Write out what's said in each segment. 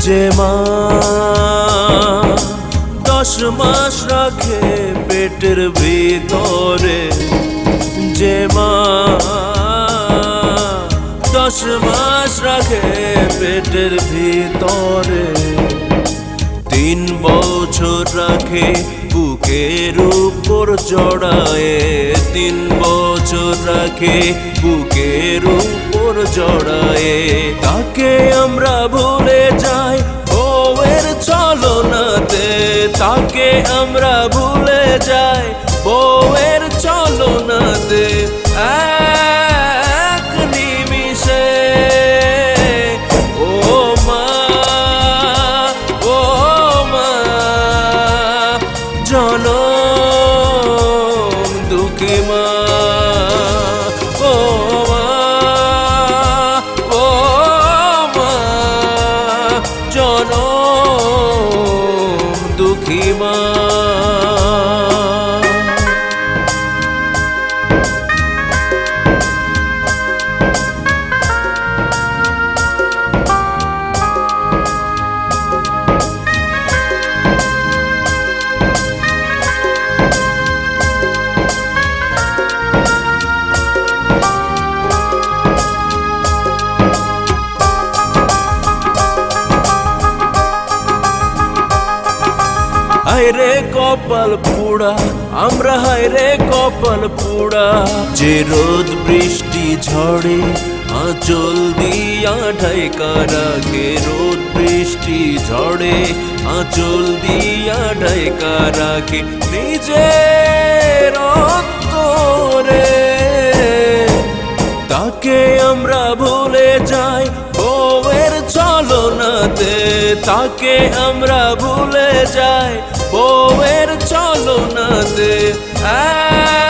যে মা দশ মাস রাখে পেটের ভিতরে। যে মা দশ মাস রাখে পেটের ভিতরে। তিন বছর রাখে বুকের উপর জড়ায়ে। তিন বছর রাখে বুকের উপর জড়ায়ে। তাকে আমরা ভুলে তাকে আমরা ভুলে যাই? বউয়ের ছলনাতে এক নিমিষে। ও মা ও মা, জনম মা, জনম দুঃখী হায়রে কপাল পুড়া, আমরা হায়রে কপাল পুড়া। যে রোদ বৃষ্টি ঝড়ে, আঁচল দিয়া ঢাইকা রাখে রোদ বৃষ্টি ঝড়ে, আঁচল দিয়া ঢাইকা রাখে নিজের অন্তরে তাকে আমরা ভুলে তাকে আমরা ভুলে যাই। বউয়ের চলনাতে এক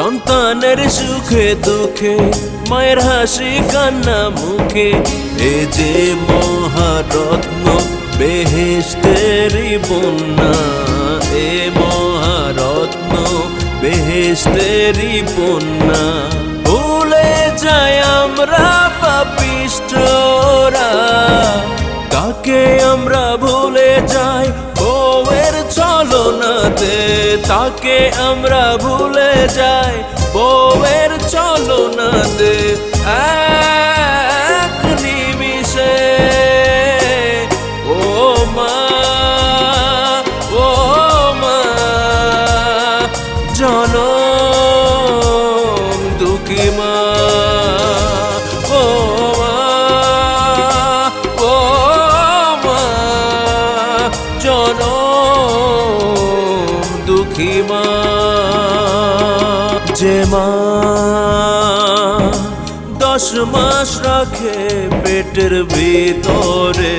সন্তানের সুখে দুঃখে, মায়ের হাসি কান্না মুখে। এ যে মহারত্ন বেহেস্তেরি বন্যা। এ মহারত্ন বেহেস্তেরি বন্যা। ভুলে যাই আমরা পাপিষ্টরা। কাকে আমরা তাকে আমরা ভুলে যাই বউয়ের চলনাতে এক দুঃখী মা যে মা দশ মাস রাখে পেটের ভিতরে।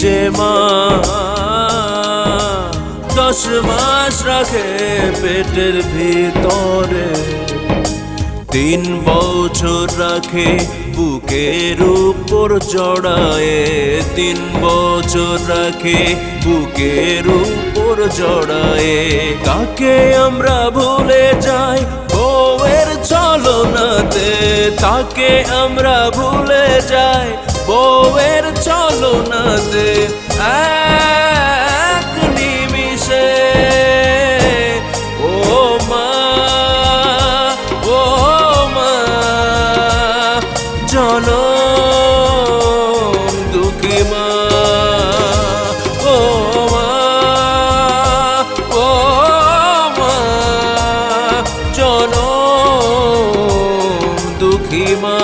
যে মা দশ মাস রাখে পেটের ভিতরে। তিন বছর রাখে বুকের উপর জড়ায়ে। তিন বছর রাখে বুকের উপর জড়ায়ে। তাকে আমরা ভুলে যাই বউয়ের ছলনাতে। তাকে আমরা ভুলে যাই বউয়ের ছলনাতে। জনম দুঃখী মা ও মা ও মা জনম দুঃখী মা।